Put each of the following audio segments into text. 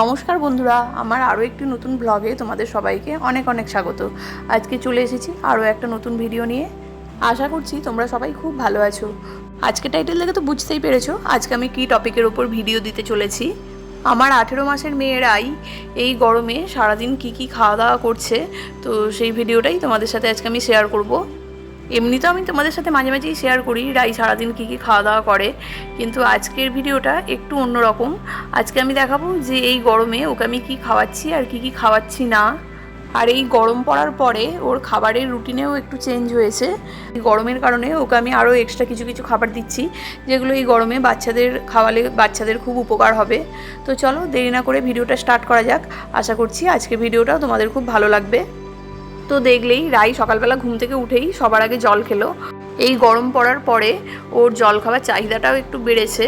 নমস্কার বন্ধুরা, আমার আরও একটি নতুন ব্লগে তোমাদের সবাইকে অনেক অনেক স্বাগত। আজকে চলে এসেছি আরও একটা নতুন ভিডিও নিয়ে। আশা করছি তোমরা সবাই খুব ভালো আছো। আজকে টাইটেল দেখে তো বুঝতেই পেরেছ, আজকে আমি কী টপিকের ওপর ভিডিও দিতে চলেছি। আমার আঠেরো মাসের মেয়েরাই এই গরমে সারাদিন কি কি খাওয়া দাওয়া করছে, তো সেই ভিডিওটাই তোমাদের সাথে আজকে আমি শেয়ার করব। এমনি তো আমি তোমাদের সাথে মাঝে মাঝেই শেয়ার করি, রাই সারাদিন কী কী খাওয়া দাওয়া করে। কিন্তু আজকের ভিডিওটা একটু অন্যরকম। আজকে আমি দেখাবো যে এই গরমে ওকে আমি কী খাওয়াচ্ছি আর কি কি খাওয়াচ্ছি না। আর এই গরম পড়ার পরে ওর খাবারের রুটিনেও একটু চেঞ্জ হয়েছে। গরমের কারণে ওকে আমি আরও এক্সট্রা কিছু কিছু খাবার দিচ্ছি, যেগুলো এই গরমে বাচ্চাদের খাওয়ালে বাচ্চাদের খুব উপকার হবে। তো চলো দেরি না করে ভিডিওটা স্টার্ট করা যাক। আশা করছি আজকে ভিডিওটাও তোমাদের খুব ভালো লাগবে। তো দেখলেই রাই সকালবেলা ঘুম থেকে উঠেই সবার আগে জল খেলো। এই গরম পড়ার পরে ওর জল খাওয়ার চাহিদাটাও একটু বেড়েছে।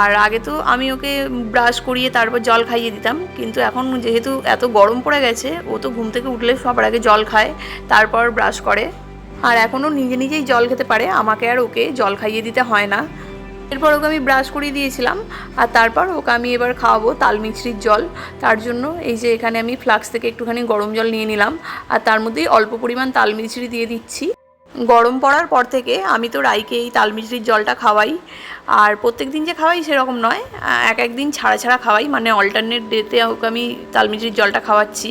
আর আগে তো আমি ওকে ব্রাশ করিয়ে তারপর জল খাইয়ে দিতাম, কিন্তু এখন যেহেতু এত গরম পড়ে গেছে, ও তো ঘুম থেকে উঠলে সবার আগে জল খায়, তারপর ব্রাশ করে। আর এখনও নিজে নিজেই জল খেতে পারে, আমাকে আর ওকে জল খাইয়ে দিতে হয় না। এরপর ওকে আমি ব্রাশ করিয়ে দিয়েছিলাম, আর তারপর ওকে আমি এবার খাওয়াবো তাল মিছরির জল। তার জন্য এই যে এখানে আমি ফ্লাক্স থেকে একটুখানি গরম জল নিয়ে নিলাম, আর তার মধ্যেই অল্প পরিমাণ তাল মিছরি দিয়ে দিচ্ছি। গরম পড়ার পর থেকে আমি তো রাইকে এই তাল মিছরির জলটা খাওয়াই, আর প্রত্যেক দিন যে খাওয়াই সেরকম নয় এক এক দিন ছাড়া ছাড়া খাওয়াই মানে অল্টারনেট ডেতে ওকে আমি তাল মিছরির জলটা খাওয়াচ্ছি।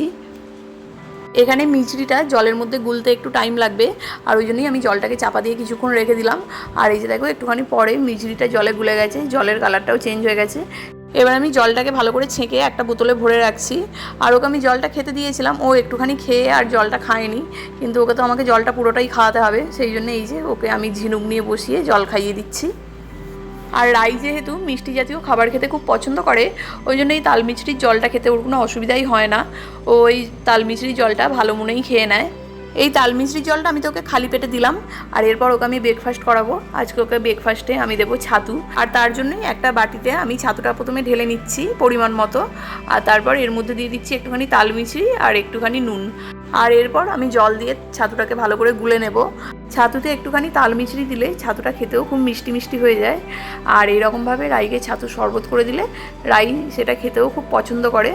এখানে মিচড়িটা জলের মধ্যে গুলতে একটু টাইম লাগবে, আর ওই জন্যই আমি জলটাকে চাপা দিয়ে কিছুক্ষণ রেখে দিলাম। আর এই যে দেখো, একটুখানি পরে মিচড়িটা জলে গুলে গেছে, জলের কালারটাও চেঞ্জ হয়ে গেছে। এবার আমি জলটাকে ভালো করে ছেঁকে একটা বোতলে ভরে রাখছি। আর ওকে আমি জলটা খেতে দিয়েছিলাম, ও একটুখানি খেয়ে আর জলটা খায়নি। কিন্তু ওকে তো আমাকে জলটা পুরোটাই খাওয়াতে হবে, সেই জন্য এই যে ওকে আমি ঝিনুক নিয়ে বসিয়ে জল খাইয়ে দিচ্ছি। আর রাই যেহেতু মিষ্টি জাতীয় খাবার খেতে খুব পছন্দ করে, ওই জন্য এই তাল জলটা খেতে ওর কোনো অসুবিধাই হয় না। ও ওই তাল জলটা ভালো মনেই খেয়ে নেয়। এই তাল জলটা আমি তোকে খালি পেটে দিলাম, আর এরপর ওকে আমি ব্রেকফাস্ট করাবো। আজকে ওকে ব্রেকফাস্টে আমি দেবো ছাতু। আর তার জন্যই একটা বাটিতে আমি ছাতুটা প্রথমে ঢেলে নিচ্ছি পরিমাণ মতো। আর তারপর এর মধ্যে দিয়ে দিচ্ছি একটুখানি তাল আর একটুখানি নুন। আর এরপর আমি জল দিয়ে ছাতুটাকে ভালো করে গুলে নেব। ছাতুতে একটুখানি তাল মিছরি দিলে ছাতুটা খেতেও খুব মিষ্টি মিষ্টি হয়ে যায়। আর এইরকমভাবে রাইকে ছাতু শরবত করে দিলে রাই সেটা খেতেও খুব পছন্দ করে।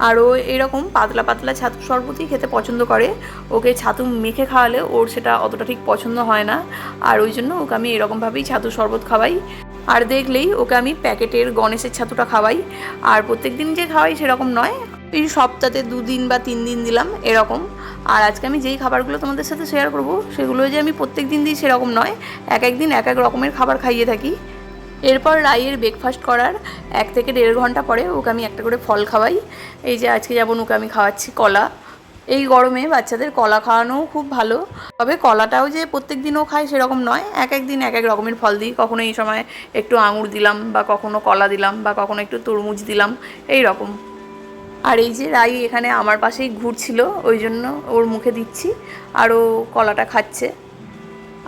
আর ও এরকম পাতলা পাতলা ছাতু শরবতই খেতে পছন্দ করে। ওকে ছাতু মেখে খাওয়ালে ওর সেটা অতটা ঠিক পছন্দ হয় না। আর ওই জন্য ওকে আমি এরকমভাবেই ছাতু শরবত খাওয়াই। আর দেখলেই ওকে আমি প্যাকেটের গণেশের ছাতুটা খাওয়াই। আর প্রত্যেক দিন যে খাওয়াই সেরকম নয়। এই সপ্তাহে দুদিন বা তিন দিন দিলাম, এরকম। আর আজকে আমি যেই খাবারগুলো তোমাদের সাথে শেয়ার করব সেগুলো যে আমি প্রত্যেক দিন দিই সেরকম নয়। এক এক দিন এক এক রকমের খাবার খাইয়ে থাকি। এরপর রাইয়ের ব্রেকফাস্ট করার এক থেকে দেড় ঘণ্টা পরে ওকে আমি একটা করে ফল খাওয়াই। এই যে আজকে যেমন ওকে আমি খাওয়াচ্ছি কলা। এই গরমে বাচ্চাদের কলা খাওয়ানোও খুব ভালো। তবে কলাটাও যে প্রত্যেক দিনও খায় সেরকম নয়। এক এক দিন এক এক রকমের ফল দিই। কখনো এই সময় একটু আঙুর দিলাম বা কখনো কলা দিলাম বা কখনো একটু তরমুজ দিলাম, এই রকম। আর এই যে রাই এখানে আমার পাশেই ঘুরছিল, ওই জন্য ওর মুখে দিচ্ছি, আর ও কলাটা খাচ্ছে।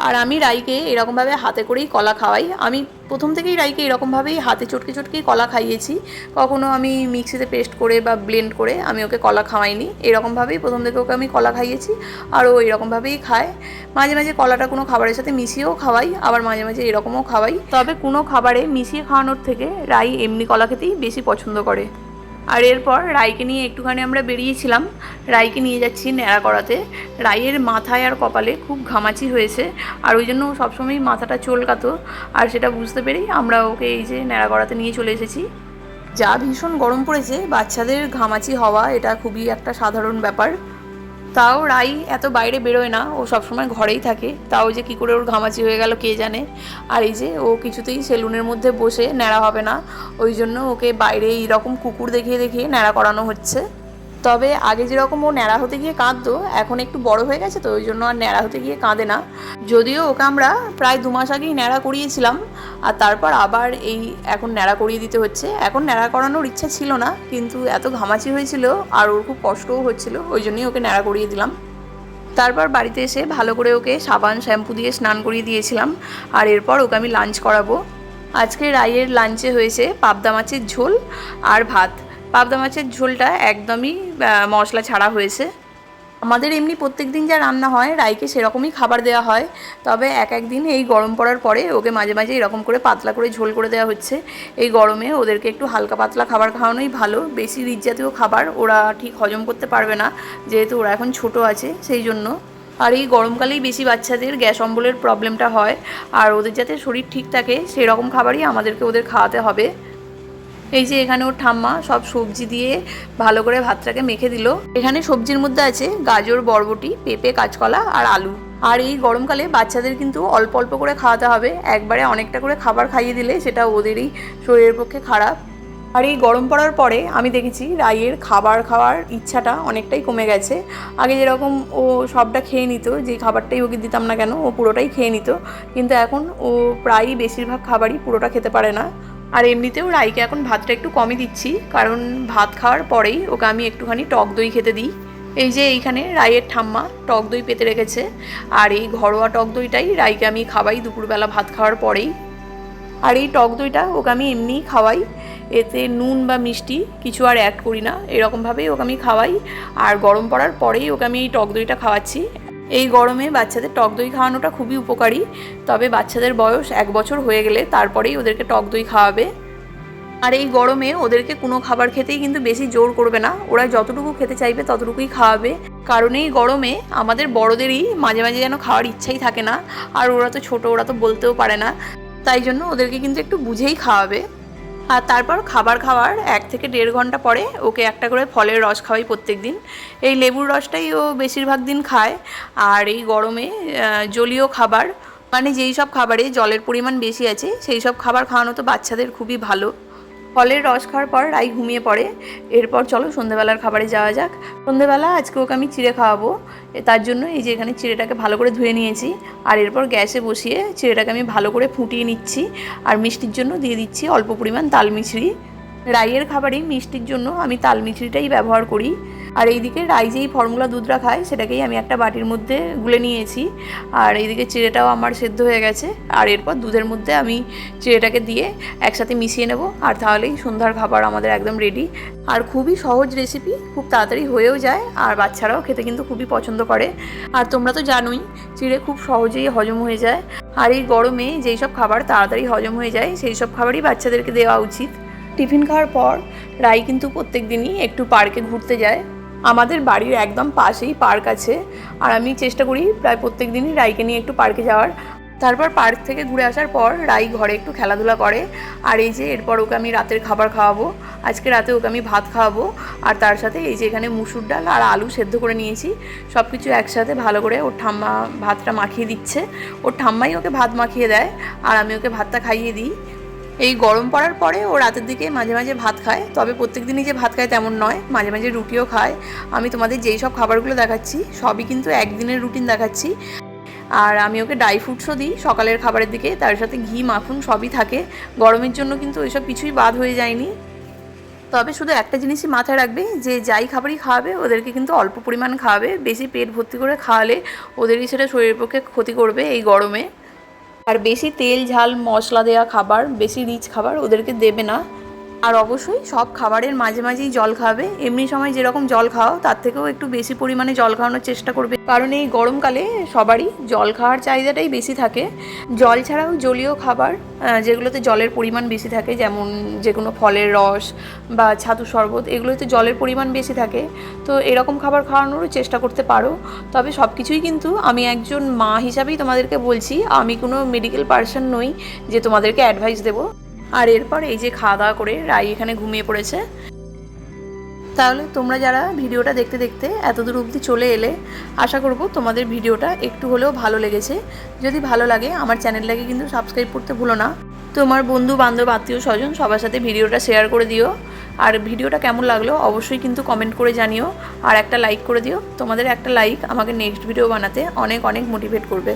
আর আমি রাইকে এরকমভাবে হাতে করেই কলা খাওয়াই। আমি প্রথম থেকেই রাইকে এরকমভাবেই হাতে চটকে চটকেই কলা খাইয়েছি। কখনো আমি মিক্সিতে পেস্ট করে বা ব্লেন্ড করে আমি ওকে কলা খাওয়াইনি। এরকমভাবেই প্রথম থেকে ওকে আমি কলা খাইয়েছি, আর ও এরকমভাবেই খায়। মাঝে মাঝে কলাটা কোনো খাবারের সাথে মিশিয়েও খাওয়াই, আবার মাঝে মাঝে এরকমও খাওয়াই। তবে কোনো খাবারে মিশিয়ে খাওয়ানোর থেকে রাই এমনি কলা খেতেই বেশি পছন্দ করে। আর এরপর রাইকে নিয়ে একটুখানি আমরা বেরিয়েছিলাম। রাইকে নিয়ে যাচ্ছি ন্যাড়া করাতে। রাইয়ের মাথায় আর কপালে খুব ঘামাচি হয়েছে আর ওই জন্য সবসময়ই সবসময় মাথাটা চলকাতো। আর সেটা বুঝতে পেরেই আমরা ওকে এই যে ন্যাড়া করাতে নিয়ে চলে এসেছি। যা ভীষণ গরম পড়েছে, বাচ্চাদের ঘামাচি হওয়া এটা খুবই একটা সাধারণ ব্যাপার। তাও রাই এত বাইরে বেরোয় না, ও সবসময় ঘরেই থাকে। তাও যে কী করে ওর ঘামাচি হয়ে গেল কে জানে। আর এই যে ও কিছুতেই সেলুনের মধ্যে বসে, ন্যাড়া হবে না। ওই জন্য ওকে বাইরে এইরকম কুকুর দেখিয়ে দেখিয়ে ন্যাড়া করানো হচ্ছে। তবে আগে যেরকম ও ন্যাড়া হতে গিয়ে কাঁদতো, এখন একটু বড় হয়ে গেছে তো, ওই জন্য আর ন্যাড়া হতে গিয়ে কাঁদে না। যদিও ওকে আমরা প্রায় দু মাস আগেই ন্যাড়া করিয়েছিলাম, আর তারপর আবার এই এখন ন্যাড়া করিয়ে দিতে হচ্ছে। এখন ন্যাড়া করানোর ইচ্ছা ছিল না, কিন্তু এত ঘামাচি হয়েছিল আর ওর খুব কষ্টও হচ্ছিল, ওই জন্যই ওকে ন্যাড়া করিয়ে দিলাম। তারপর বাড়িতে এসে ভালো করে ওকে সাবান, শ্যাম্পু দিয়ে স্নান করিয়ে দিয়েছিলাম, আর এরপর ওকে আমি লাঞ্চ করাবো। আজকে রাইয়ের লাঞ্চে হয়েছে পাবদা মাছের ঝোল আর ভাত। পাবদা মাছের ঝোলটা একদমই মশলা ছাড়া হয়েছে। আমাদের এমনি প্রত্যেক দিন যা রান্না হয়, রাইকে সেরকমই খাবার দেওয়া হয়। তবে এক এক দিন এই গরম পড়ার পরে ওকে মাঝে মাঝে এরকম করে পাতলা করে ঝোল করে দেওয়া হচ্ছে। এই গরমে ওদেরকে একটু হালকা পাতলা খাবার খাওয়ানোই ভালো। বেশি রিচ জাতীয় খাবার ওরা ঠিক হজম করতে পারবে না, যেহেতু ওরা এখন ছোট আছে, সেই জন্য। আর এই গরমকালেই বেশি বাচ্চাদের গ্যাস অম্বলের প্রবলেমটা হয়। আর ওদের যাতে শরীর ঠিক থাকে সেই রকম খাবারই আমাদেরকে ওদের খাওয়াতে হবে। এই যে এখানে ওর ঠাম্মা সব সবজি দিয়ে ভালো করে ভাতটাকে মেখে দিল। এখানে সবজির মধ্যে আছে গাজর, বরবটি, পেঁপে, কাঁচকলা আর আলু। আর এই গরমকালে বাচ্চাদের কিন্তু অল্প অল্প করে খাওয়াতে হবে। একবারে অনেকটা করে খাবার খাইয়ে দিলে সেটা ওদেরই শরীরের পক্ষে খারাপ। আর এই গরম পড়ার পরে আমি দেখেছি রাইয়ের খাবার খাওয়ার ইচ্ছাটা অনেকটাই কমে গেছে। আগে যেরকম ও সবটা খেয়ে নিত, যে খাবারটাই ওকে দিতাম না কেন, ও পুরোটাই খেয়ে নিত। কিন্তু এখন ও প্রায়ই বেশিরভাগ খাবারই পুরোটা খেতে পারে না। আর এমনিতেও রাইকে এখন ভাতটা একটু কমই দিচ্ছি, কারণ ভাত খাওয়ার পরেই ওকে আমি একটুখানি টক দই খেতে দিই। এই যে এইখানে রাইয়ের ঠাম্মা টক দই পেতে রেখেছে, আর এই ঘরোয়া টক দইটাই রাইকে আমি খাওয়াই দুপুরবেলা ভাত খাওয়ার পরেই। আর এই টক দইটা ওকে আমি এমনিই খাওয়াই, এতে নুন বা মিষ্টি কিছু আর অ্যাড করি না, এরকমভাবেই ওকে আমি খাওয়াই। আর গরম পড়ার পরেই ওকে আমি এই টক দইটা খাওয়াচ্ছি। এই গরমে বাচ্চাদের টক দই খাওয়ানোটা খুবই উপকারী। তবে বাচ্চাদের বয়স এক বছর হয়ে গেলে তারপরেই ওদেরকে টক দই খাওয়াবে। আর এই গরমে ওদেরকে কোনো খাবার খেতেই কিন্তু বেশি জোর করবে না। ওরা যতটুকু খেতে চাইবে ততটুকুই খাওয়াবে। কারণ এই গরমে আমাদের বড়দেরই মাঝে মাঝে যেন খাওয়ার ইচ্ছাই থাকে না। আর ওরা তো ছোট, ওরা তো বলতেও পারে না। তাই জন্য ওদেরকে কিন্তু একটু বুঝেই খাওয়াবে। আর তারপর খাবার খাওয়ার এক থেকে দেড় ঘণ্টা পরে ওকে একটা করে ফলের রস খাওয়াই প্রত্যেক দিন এই লেবুর রসটাই ও বেশিরভাগ দিন খায় আর এই গরমে জলীয় খাবার মানে যেই সব খাবারে জলের পরিমাণ বেশি আছে, সেই সব খাবার খাওয়ানো তো বাচ্চাদের খুবই ভালো। ফলের রস খাওয়ার পর রাই ঘুমিয়ে পড়ে। এরপর চলো সন্ধ্যেবেলার খাবারে যাওয়া যাক। সন্ধ্যেবেলা আজকে ওকে আমি চিড়ে খাওয়াবো। তার জন্য এই যে এখানে চিড়েটাকে ভালো করে ধুয়ে নিয়েছি। আর এরপর গ্যাসে বসিয়ে চিড়েটাকে আমি ভালো করে ফুটিয়ে নিচ্ছি। আর মিষ্টির জন্য দিয়ে দিচ্ছি অল্প পরিমাণ তাল মিছরি রাইয়ের খাবারে মিষ্টির জন্য আমি তাল মিছরিটাই ব্যবহার করি। আর এইদিকে রাই যেই ফর্মুলা দুধটা খায়, সেটাকেই আমি একটা বাটির মধ্যে গুলে নিয়েছি। আর এইদিকে চিড়েটাও আমার সেদ্ধ হয়ে গেছে। আর এরপর দুধের মধ্যে আমি চিড়েটাকে দিয়ে একসাথে মিশিয়ে নেব। আর তাহলেই সন্ধ্যার খাবার আমাদের একদম রেডি আর খুবই সহজ রেসিপি খুব তাড়াতাড়ি হয়েও যায়। আর বাচ্চারাও খেতে কিন্তু খুবই পছন্দ করে। আর তোমরা তো জানোই, চিড়ে খুব সহজেই হজম হয়ে যায়। আর এই গরমে যেই সব খাবার তাড়াতাড়ি হজম হয়ে যায়, সেই সব খাবারই বাচ্চাদেরকে দেওয়া উচিত। টিফিন খাওয়ার পর রাই কিন্তু প্রত্যেক দিনই একটু পার্কে ঘুরতে যায়। আমাদের বাড়ির একদম পাশেই পার্ক আছে আর আমি চেষ্টা করি প্রায় প্রত্যেক দিনই রাইকে নিয়ে একটু পার্কে যাওয়ার। তারপর পার্ক থেকে ঘুরে আসার পর রাই ঘরে একটু খেলাধুলা করে আর এই যে এরপর ওকে আমি রাতের খাবার খাওয়াবো, আজকে রাতে ওকে আমি ভাত খাওয়াবো আর তার সাথে এই যে এখানে মুসুর ডাল আর আলু সেদ্ধ করে নিয়েছি সব কিছু একসাথে ভালো করে ওর ঠাম্মা ভাতটা মাখিয়ে দিচ্ছে। ওর ঠাম্মাই ওকে ভাত মাখিয়ে দেয় আর আমি ওকে ভাতটা খাইয়ে দিই। এই গরম পড়ার পরে ও রাতের দিকে মাঝে মাঝে ভাত খায়, তবে প্রত্যেক দিনই যে ভাত খায় তেমন নয়, মাঝে মাঝে রুটিও খায়। আমি তোমাদের যেই সব খাবারগুলো দেখাচ্ছি, সবই কিন্তু একদিনের রুটিন দেখাচ্ছি। আর আমি ওকে ড্রাই ফ্রুটসও দিই সকালের খাবারের দিকে, তার সাথে ঘি, মাখন সবই থাকে। গরমের জন্য কিন্তু ওইসব কিছুই বাদ হয়ে যায়নি। তবে শুধু একটা জিনিসই মাথায় রাখবে, যে যাই খাবারই খাওয়াবে, ওদেরকে কিন্তু অল্প পরিমাণ খাওয়াবে। বেশি পেট ভর্তি করে খাওয়ালে ওদেরই সেটা শরীরের পক্ষে ক্ষতি করবে এই গরমে। আর বেশি তেল ঝাল মশলা দেওয়া খাবার বেশি রিচ খাবার ওদেরকে দেবে না। আর অবশ্যই সব খাবারের মাঝে মাঝেই জল খাবে। এমনি সময় যেরকম জল খাও, তার থেকেও একটু বেশি পরিমাণে জল খাওয়ানোর চেষ্টা করবে। কারণ এই গরমকালে সবারই জল খাওয়ার চাহিদাটাই বেশি থাকে। জল ছাড়াও জলীয় খাবার যেগুলোতে জলের পরিমাণ বেশি থাকে, যেমন যে কোনো ফলের রস বা ছাতু শরবত, এগুলোতে জলের পরিমাণ বেশি থাকে। তো এরকম খাবার খাওয়ানোরও চেষ্টা করতে পারো। তবে সব কিছুই কিন্তু আমি একজন মা হিসাবেই তোমাদেরকে বলছি। আমি কোনো মেডিকেল পার্সন নই যে তোমাদেরকে অ্যাডভাইস দেবো। আর এরপর এই যে খাওয়া দাওয়া করে রাই এখানে ঘুমিয়ে পড়েছে। তাহলে তোমরা যারা ভিডিওটা দেখতে দেখতে এত দূর অবধি চলে এলে, আশা করব তোমাদের ভিডিওটা একটু হলেও ভালো লেগেছে। যদি ভালো লাগে, আমার চ্যানেলটাকে কিন্তু সাবস্ক্রাইব করতে ভুলো না। তোমার বন্ধু বান্ধব আত্মীয় স্বজন সবার সাথে ভিডিওটা শেয়ার করে দিও। আর ভিডিওটা কেমন লাগল অবশ্যই কিন্তু কমেন্ট করে জানিও। আর একটা লাইক করে দিও। তোমাদের একটা লাইক আমাকে নেক্সট ভিডিও বানাতে অনেক অনেক মোটিভেট করবে।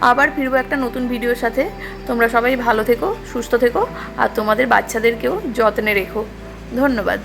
আবার ফিরবো একটা নতুন ভিডিওর সাথে। তোমরা সবাই ভালো থেকো, সুস্থ থেকো, আর তোমাদের বাচ্চাদেরকেও যত্নে রেখো। ধন্যবাদ।